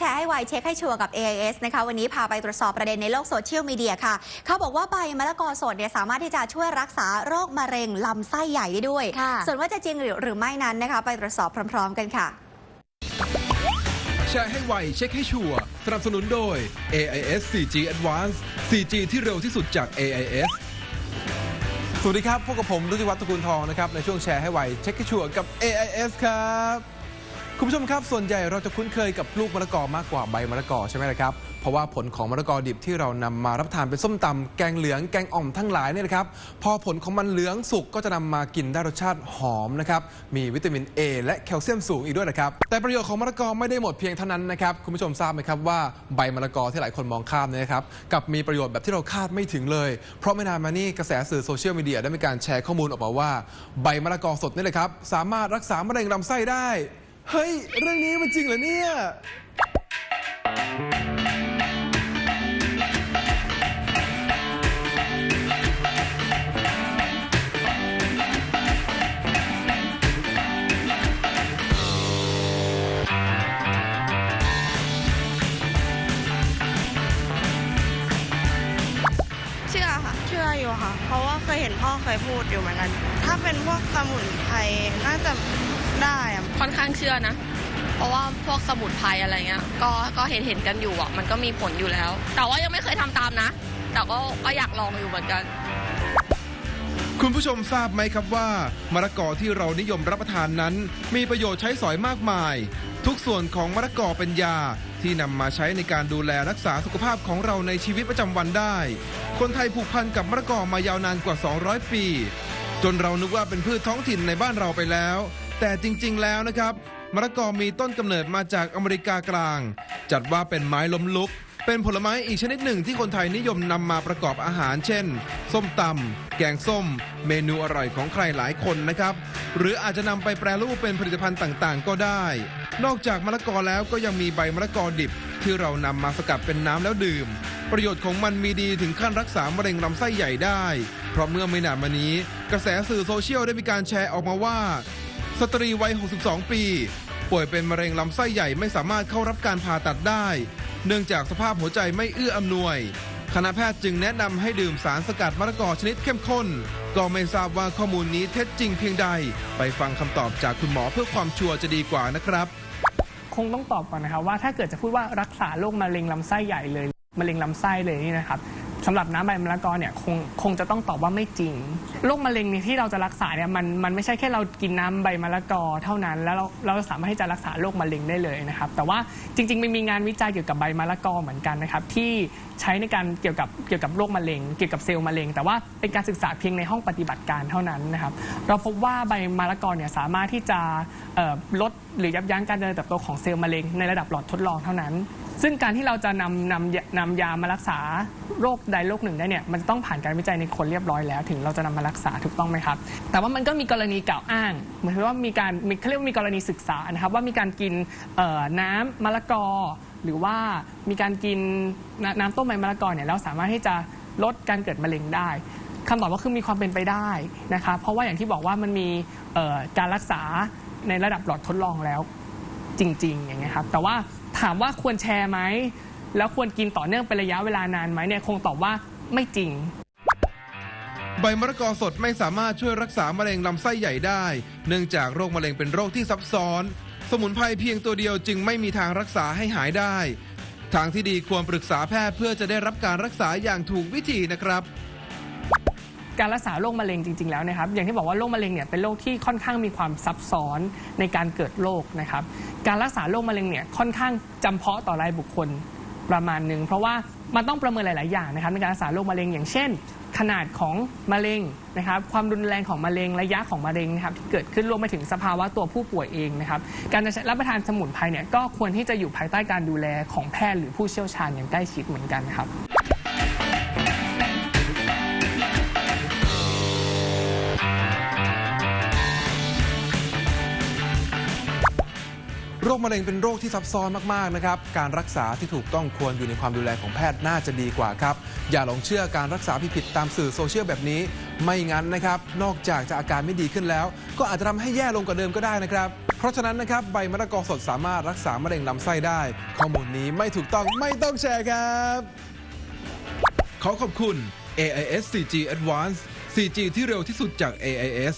แชร์ให้ไวเช็คให้ชัวร์กับ AIS นะคะวันนี้พาไปตรวจสอบประเด็นในโลกโซเชียลมีเดียค่ะ เขาบอกว่าใบมะละกอสดเนี่ยสามารถที่จะช่วยรักษาโรคมะเร็งลำไส้ใหญ่ได้ด้วยค่ะส่วนว่าจะจริงหรือหรือไม่นั้นนะคะ ไปตรวจสอบพร้อม ๆ กันค่ะ แชร์ให้ไวเช็คให้ชัวร์สนับสนุนโดย AIS 4G Advance 4G ที่เร็วที่สุดจาก AIS สวัสดีครับพบกับผมรุจิวัฒน์ตระกูลทองนะครับในช่วงแชร์ให้ไวเช็คให้ชัวร์กับ AIS ครับ คุณผู้ชมครับ ส่วนใหญ่เราจะคุ้นเคยกับลูกมะละกอมากกว่าใบมะละกอใช่ไหมล่ะครับ เพราะว่าผลของมะละกอดิบที่เรานำมารับทานเป็นส้มตำแกงเหลืองแกงอ่อมทั้งหลายเนี่ยนะครับ พอผลของมันเหลืองสุกก็จะนำมากินได้รสชาติหอมนะครับ มีวิตามิน A และแคลเซียมสูงอีกด้วยนะครับ แต่ประโยชน์ของมะละกอไม่ได้หมดเพียงเท่านั้นนะครับ คุณผู้ชมทราบไหมครับว่าใบมะละกอที่หลายคนมองข้ามเนี่ยนะครับกับมีประโยชน์แบบที่เราคาดไม่ถึงเลย เพราะไม่นานมานี้กระแสสื่อโซเชียลมีเดียได้มีการแชร์ข้อมูลออกมาว่า ใบมะละกอสดนี่เลยครับสามารถรักษามะเร็งลำไส้ได้ เฮ้ย เรื่องนี้มันจริงเหรอเนี่ย เชื่อค่ะ เชื่ออยู่ค่ะ เพราะว่าเคยเห็นพ่อเคยพูดอยู่เหมือนกัน ถ้าเป็นพวกสมุนไพรน่าจะ ได้อะค่อนข้างเชื่อนะ เพราะว่าพวกสมุนไพรอะไรเงี้ยก็ก็เห็นเห็นกันอยู่อะมันก็มีผลอยู่แล้ว แต่ว่ายังไม่เคยทำตามนะ แต่ก็ก็อยากลองอยู่เหมือนกันคุณผู้ชมทราบไหมครับว่ามะละกอที่เรานิยมรับประทานนั้น มีประโยชน์ใช้สอยมากมาย ทุกส่วนของมะละกอเป็นยา ที่นำมาใช้ในการดูแลรักษาสุขภาพของเราในชีวิตประจำวันได้ คนไทยผูกพันกับมะละกอมายาวนานกว่า 200 ปี จนเรานึกว่าเป็นพืชท้องถิ่นในบ้านเราไปแล้ว แต่จริงๆแล้วนะครับมะละกอมีต้นกำเนิดมาจากอเมริกากลาง จัดว่าเป็นไม้ล้มลุก เป็นผลไม้อีกชนิดหนึ่งที่คนไทยนิยมนำมาประกอบอาหาร เช่น ส้มตำแกงส้ม เมนูอร่อยของใครหลายคนนะครับ หรืออาจจะนำไปแปรรูปเป็นผลิตภัณฑ์ต่างๆ ก็ได้ นอกจากมะละกอแล้วก็ยังมีใบมะละกอดิบ ที่เรานำมาสกัดเป็นน้ำแล้วดื่ม ประโยชน์ของมันมีดีถึงขั้นรักษามะเร็งลำไส้ใหญ่ได้ เพราะเมื่อไม่นานมานี้ กระแสสื่อโซเชียลได้มีการแชร์ออกมาว่า สตรีวัย 62 ปี ป่วยเป็นมะเร็งลำไส้ใหญ่ไม่สามารถเข้ารับการผ่าตัดได้ เนื่องจากสภาพหัวใจไม่เอื้ออำนวย คณะแพทย์จึงแนะนำให้ดื่มสารสกัดมะละกอชนิดเข้มข้น ก็ไม่ทราบว่าข้อมูลนี้เท็จจริงเพียงใด ไปฟังคำตอบจากคุณหมอเพื่อความชัวร์จะดีกว่านะครับ คงต้องตอบก่อนนะครับว่าถ้าเกิดจะพูดว่ารักษาโรคมะเร็งลำไส้ใหญ่เลยมะเร็งลำไส้เลยนี่นะครับ สำหรับน้ำใบมะละกอเนี่ยคงคงจะต้องตอบว่าไม่จริงโรคมะเร็งเนี่ยที่เราจะรักษาเนี่ยมันมันไม่ใช่แค่เรากินน้ำใบมะละกอเท่านั้น แล้วเราเราสามารถที่จะรักษาโรคมะเร็งได้เลยนะครับ แต่ว่าจริงๆมันมีงานวิจัยเกี่ยวกับใบมะละกอเหมือนกันนะครับที่ใช้ในการเกี่ยวกับเกี่ยวกับโรคมะเร็ง เกี่ยวกับเซลล์มะเร็ง แต่ว่าเป็นการศึกษาเพียงในห้องปฏิบัติการเท่านั้นนะครับ เราพบว่าใบมะละกอเนี่ยสามารถที่จะลดหรือยับยั้งการเจริญเติบโตของเซลล์มะเร็งในระดับหลอดทดลองเท่านั้น ซึ่งการที่เราจะนำนำนำยามารักษาโรคใดโรคหนึ่งได้เนี่ยมันต้องผ่านการวิจัยในคนเรียบร้อยแล้ว ถึงเราจะนำมารักษาถูกต้องไหมครับ แต่ว่ามันก็มีกรณีกล่าวอ้างเหมือนว่ามีการมีเขาเรียกว่ามีกรณีศึกษานะครับว่ามีการกินน้ำมะละกอ หรือว่ามีการกินน้ำน้ำต้มใบมะละกอเนี่ยแล้วสามารถที่จะลดการเกิดมะเร็งได้คำตอบก็คือมีความเป็นไปได้นะครับเพราะว่าอย่างที่บอกว่ามันมีการรักษาในระดับหลอดทดลองแล้วจริง ๆ อย่างเงี้ยครับแต่ว่า ถามว่าควรแชร์ไหม แล้วควรกินต่อเนื่องเป็นระยะเวลานานไหมเนี่ยคงตอบว่าไม่จริง ใบมะละกอสดไม่สามารถช่วยรักษามะเร็งลำไส้ใหญ่ได้ เนื่องจากโรคมะเร็งเป็นโรคที่ซับซ้อน สมุนไพรเพียงตัวเดียวจึงไม่มีทางรักษาให้หายได้ ทางที่ดีควรปรึกษาแพทย์เพื่อจะได้รับการรักษาอย่างถูกวิธีนะครับ การรักษาโรคมะเร็งจริงๆแล้วนะครับอย่างที่บอกว่าโรคมะเร็งเนี่ยเป็นโรคที่ค่อนข้างมีความซับซ้อนในการเกิดโรคนะครับการรักษาโรคมะเร็งเนี่ยค่อนข้างจำเพาะต่อรายบุคคลประมาณหนึ่งเพราะว่ามันต้องประเมินหลาย ๆ อย่างนะครับในการรักษาโรคมะเร็งอย่างเช่น ขนาดของมะเร็งนะครับความรุนแรงของมะเร็งระยะของมะเร็งนะครับที่เกิดขึ้นรวมไปถึงสภาวะตัวผู้ป่วยเองนะครับการจะรับประทานสมุนไพรเนี่ยก็ควรที่จะอยู่ภายใต้การดูแลของแพทย์หรือผู้เชี่ยวชาญอย่างใกล้ชิดเหมือนกันครับ มะเร็งเป็นโรคที่ซับซ้อนมาก ๆ นะครับ การรักษาที่ถูกต้องควรอยู่ในความดูแลของแพทย์น่าจะดีกว่าครับ อย่าหลงเชื่อการรักษาผิดๆตามสื่อโซเชียลแบบนี้ ไม่งั้นนะครับ นอกจากจะอาการไม่ดีขึ้นแล้ว ก็อาจจะทำให้แย่ลงกว่าเดิมก็ได้นะครับ เพราะฉะนั้นนะครับใบมะละกอสดสามารถรักษามะเร็งลำไส้ได้ ข้อมูลนี้ไม่ถูกต้องไม่ต้องแชร์ครับ ขอขอบคุณ AIS 4G Advanced 4G ที่เร็วที่สุดจาก AIS